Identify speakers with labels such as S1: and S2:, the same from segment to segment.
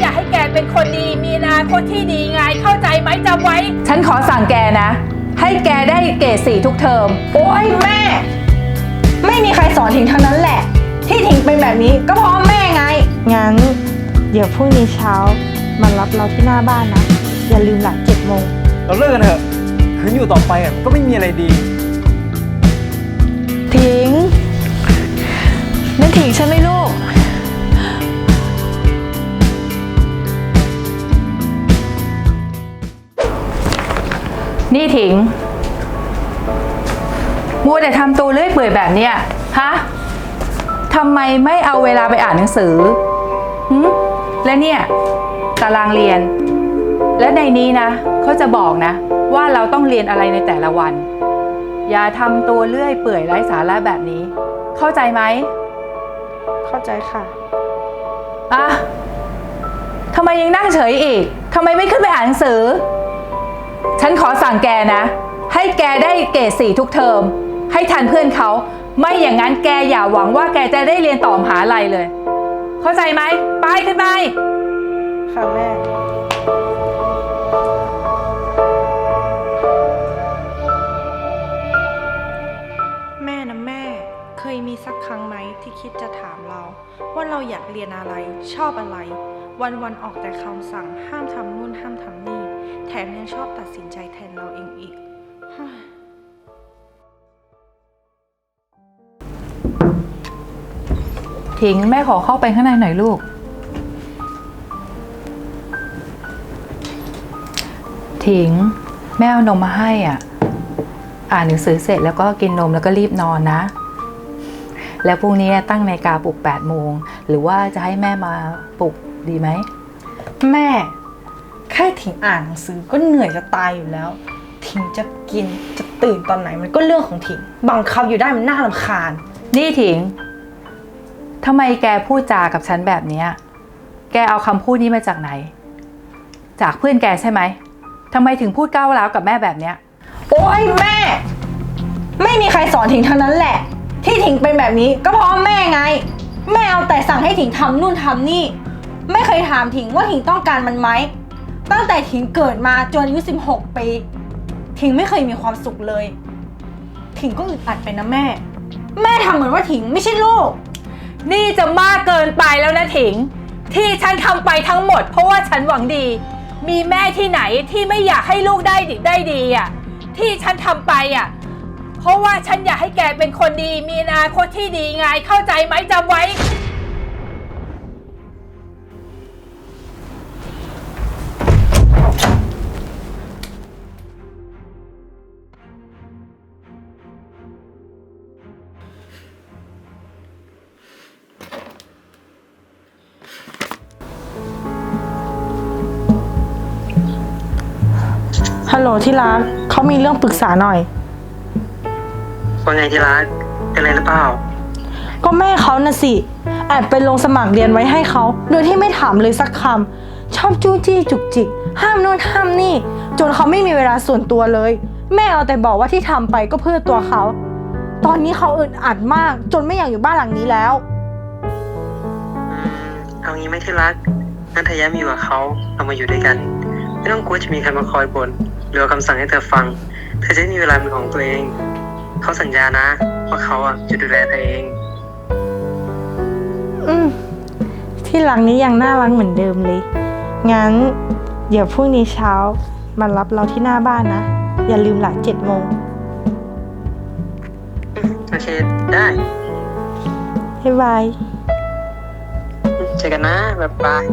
S1: อยากให้แกเป็นคนดี มีอนาคตที่ดีไง เข้าใจไหมจำไว้
S2: ฉันขอสั่งแกนะ ให้แกได้เกรดสี่ทุกเทอม
S3: โอ้ยแม่ ไม่มีใครสอนถิงทั้งนั้นแหละ ที่ถิงเป็นแบบนี้ก็เพราะแม่ไง งั้น เดี๋ยวพรุ่งนี้เช้ามารับเราที่หน้าบ้านนะ อย่าลืมหลังเจ็ดโมง
S4: เราเลิกกันเถอะคืนอยู่ต่อไปอะมันก็ไม่มีอะไรดี
S3: ถิงนั่นถิงใช่ไหมลูก
S2: นี่ถิง มัวแต่ทำตัวเลื่อยเปื่อยแบบเนี้ยฮะทำไมไม่เอาเวลาไปอ่านหนังสือหึและเนี่ย ตารางเรียน และในนี้นะเขาจะบอกนะ ว่าเราต้องเรียนอะไรในแต่ละวัน อย่าทำตัวเลื่อยเปื่อยไร้สาระแบบนี้ เข้าใจไหม
S3: เข้าใจค่ะ
S2: อะทำไมยังนั่งเฉยอีกทำไมไม่ขึ้นไปอ่านหนังสือ ฉันขอสั่งแกนะ ให้แกได้เกรดสี่ทุกเทอม ให้ทันเพื่อนเขา ไม่อย่างนั้นแกอย่าหวังว่าแกจะได้เรียนต่อมหาลัยเลย เข้าใจไหม ไปขึ้นไป
S3: ค่ะแม่ แม่นะแม่ เคยมีสักครั้งไหมที่คิดจะถามเรา ว่าเราอยากเรียนอะไร ชอบอะไร วันวันๆออกแต่คำสั่งห้ามทำนู่นห้ามทำนี่ แถมยังชอบตัดสินใจแทนเราเองอีกเฮ้ย
S2: ถิงแม่ขอเข้าไปข้างในหน่อยลูก ถิงแม่เอานมมาให้อะ อ่านหนังสือเสร็จแล้วก็กินนมแล้วก็รีบนอนนะ แล้วพรุ่งนี้ตั้งนาฬิกาปลุก8โมง หรือว่าจะให้แม่มาปลุกดีไหม
S3: แม่แค่ถิงอ่านหนังสือก็เหนื่อยจะตายอยู่แล้ว ถิงจะกินจะตื่นตอนไหนมันก็เรื่องของถิง บังคับอยู่ได้มันน่ารำคาญ
S2: นี่ถิงทำไมแกพูดจากับฉันแบบเนี้ยแกเอาคำพูดนี้มาจากไหน จากเพื่อนแกใช่ไหมทำไมถึงพูดก้าวร้าวกับแม่แบบเนี้ย
S3: โอ้ยแม่ ไม่มีใครสอนถิงทั้งนั้นแหละ ที่ถิงเป็นแบบนี้ก็เพราะแม่ไง แม่เอาแต่สั่งให้ถิงทำนู่นทำนี่ ไม่เคยถามถิงว่าถิงต้องการมันไหม ตั้งแต่ถิงเกิดมาจนอายุ 16 ปีถิงไม่เคยมีความสุขเลย ถิงก็อึดอัดไปนะแม่ แม่ทำเหมือนว่าถิงไม่ใช่ลูก
S1: นี่จะมากเกินไปแล้วนะถิง ที่ฉันทำไปทั้งหมด เพราะว่าฉันหวังดี มีแม่ที่ไหนที่ไม่อยากให้ลูกได้ดีได้ดีอะที่ฉันทำไปอะเพราะว่าฉันอยากให้แกเป็นคนดี มีอนาคตที่ดีไงเข้าใจไหมจำไว้
S3: ลโหลที่รักเขามีเรื่องปรึกษาหน่อย
S5: ว่าไงที่รักเป็นอะไรหรือเปล่า
S3: ก็แม่เขาน่ะสิ แอบไปลงสมัครเรียนไว้ให้เขา โดยที่ไม่ถามเลยสักคำ ชอบจู้จี้จุกจิก ห้ามนู่นห้ามนี่ จนเขาไม่มีเวลาส่วนตัวเลย แม่เอาแต่บอกว่าที่ทำไปก็เพื่อตัวเขา ตอนนี้เขาอึดอัดมาก จนไม่อยากอยู่บ้านหลังนี้แล้ว
S5: อืมเอางี้ไหมที่รักนันทยามีอยู่กับเขาเรามาอยู่ด้วยกัน ไม่ต้องกลัวจะมีใครมาคอยบ่น หรือเอาคำสั่งให้เธอฟัง เธอจะได้มีเวลาเป็นของตัวเอง เขาสัญญานะ ว่าเขาอะจะดูแลเธอเอง
S3: อืมที่หลังนี้ยังน่ารักเหมือนเดิมเลย งั้น เดี๋ยวพรุ่งนี้เช้ามารับเราที่หน้าบ้านนะ อย่าลืมหลังเจ็ดโมง
S5: โอเค ได้
S3: บ๊ายบาย
S5: เจอกันนะ บ๊ายบาย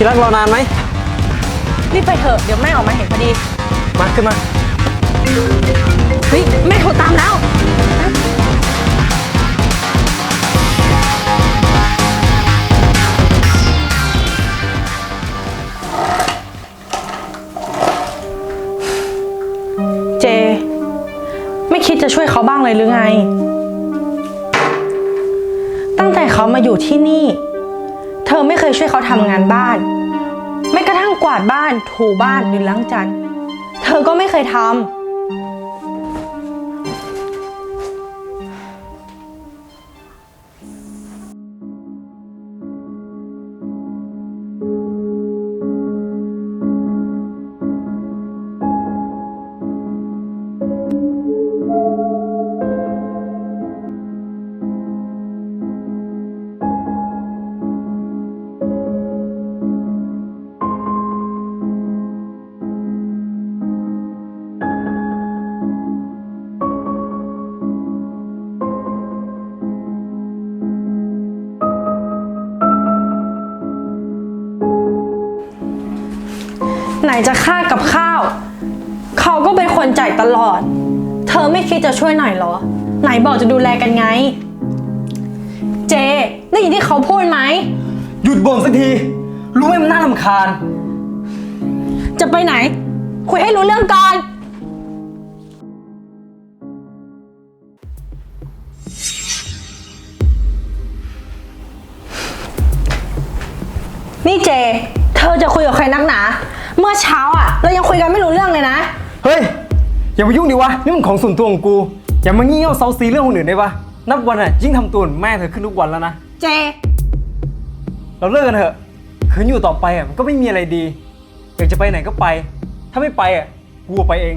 S4: ที่รักรอนานไหม
S3: รีบไปเถอะ เดี๋ยวแม่ออกมาเห็นพอดี
S4: มาขึ้นมา
S3: เฮ้ย แม่โทรตามแล้ว เจ ไม่คิดจะช่วยเขาบ้างเลยหรือไง ตั้งแต่แต่เขามาอยู่ที่นี่ เธอไม่เคยช่วยเขาทำงานบ้าน ไม่กระทั่งกวาดบ้านถูบ้านหรือล้างจานเธอก็ไม่เคยทำ ไหนจะค่ากับข้าว เขาก็เป็นคนจ่ายตลอด เธอไม่คิดจะช่วยหน่อยเหรอ ไหนบอกจะดูแลกันไง เจได้ยินที่เขาพูดไหม
S4: หยุดบ่นสักที รู้ไหมมันน่ารำคาญ
S3: จะไปไหน คุยให้รู้เรื่องก่อนนี่ มื่อเช้าอะ เรายังคุยกันไม่รู้เรื่องเลยนะ
S4: เฮ้ย อย่ามายุ่งดิวะ นี่มันของส่วนตัวของกู อย่ามางี่เง่าเซาซีเรื่องคนอื่นได้ปะนับวันอะยิ่งทำตัวเหมือนแม่เธอขึ้นทุกวันแล้วนะ
S3: เจ
S4: เราเลิกกันเถอะคืนอยู่ต่อไปอะมันก็ไม่มีอะไรดี อยากจะไปไหนก็ไป ถ้าไม่ไปอะกูไปเอง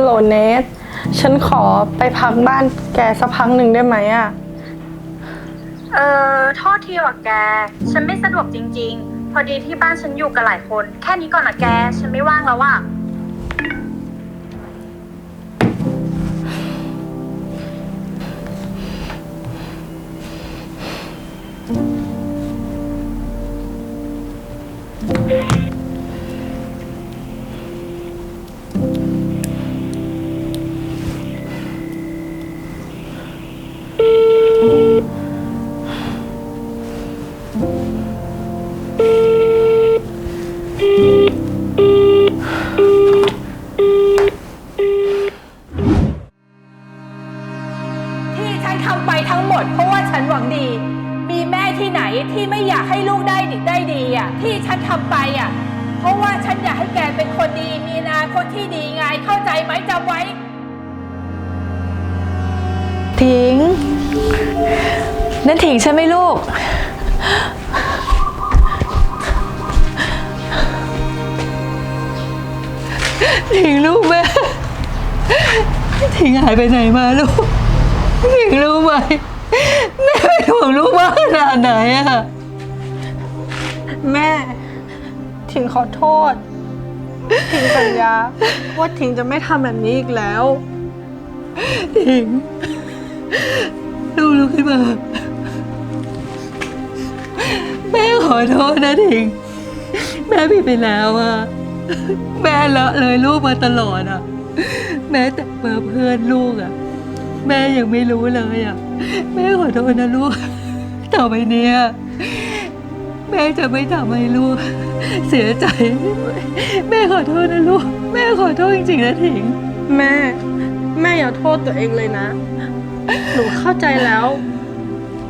S3: ฮัลโหลเนทฉันขอไปพักบ้านแกสักพักหนึ่งได้ไหมอะ
S6: เออโทษทีว่ะแก ฉันไม่สะดวกจริง ๆ พอดีที่บ้านฉันอยู่กับหลายคน แค่นี้ก่อนนะแก ฉันไม่ว่างแล้วว่ะ
S2: งดี มีแม่ที่ไหนที่ไม่อยากให้ลูกได้ดีได้ดีอะที่ฉันทำไปอะเพราะว่าฉันอยากให้แกเป็นคนดี มีอนาคตที่ดีไงเข้าใจไหมจำไว้
S7: ถิง นั่นถิงใช่ไหมลูก ถิงลูกแม่ถิงหายไปไหนมาลูก ถิงรู้ไหม แม่เป็นห่วงลูกมากขนาดไหนอะ
S3: แม่ ถิงขอโทษ ถิงสัญญา ว่าถิงจะไม่ทำแบบนี้อีกแล้ว
S7: ถิงลูกลุกขึ้นมา แม่ขอโทษนะถิง แม่ผิดไปแล้วอะแม่ละเลยลูกมาตลอดอะแม้แต่เบอร์เพื่อนลูกอะ แม่ยังไม่รู้เลยอะแม่ขอโทษนะลูก ต่อไปเนี้ยแม่จะไม่ทำให้ลูก เสียใจ แม่ขอโทษนะลูก แม่ขอโทษจริงๆนะถิง
S3: แม่ แม่อย่าโทษตัวเองเลยนะ หนูเข้าใจแล้ว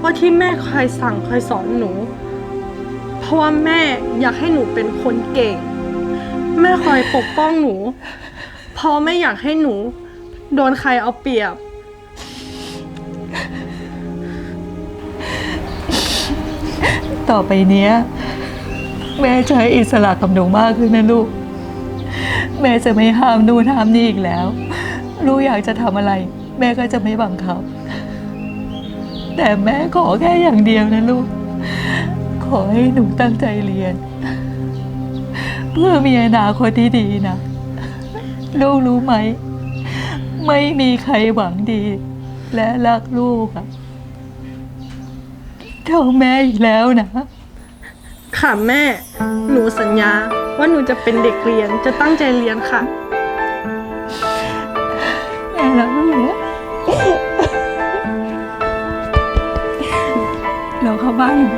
S3: ว่าที่แม่คอยสั่งคอยสอนหนู เพราะว่าแม่อยากให้หนูเป็นคนเก่ง แม่คอยปกป้องหนูเพราะไม่อยากให้หนู โดนใครเอาเปรียบ
S7: ต่อไปเนี้ย แม่จะให้อิสระกับหนูมากขึ้นนะลูก แม่จะไม่ห้ามนู่นห้ามนี่อีกแล้ว ลูกอยากจะทำอะไร แม่ก็จะไม่บังคับ แต่แม่ขอแค่อย่างเดียวนะลูก ขอให้หนูตั้งใจเรียน เพื่อมีอนาคตที่ดีนะ ลูกรู้ไหม ไม่มีใครหวังดี และรักลูกอะ เท่าแม่อีกแล้วนะ
S3: ค่ะแม่ หนูสัญญาว่าหนูจะเป็นเด็กเรียนจะตั้งใจเรียนค่ะ
S7: แม่รักลูกนะเราเข้าบ้านกัน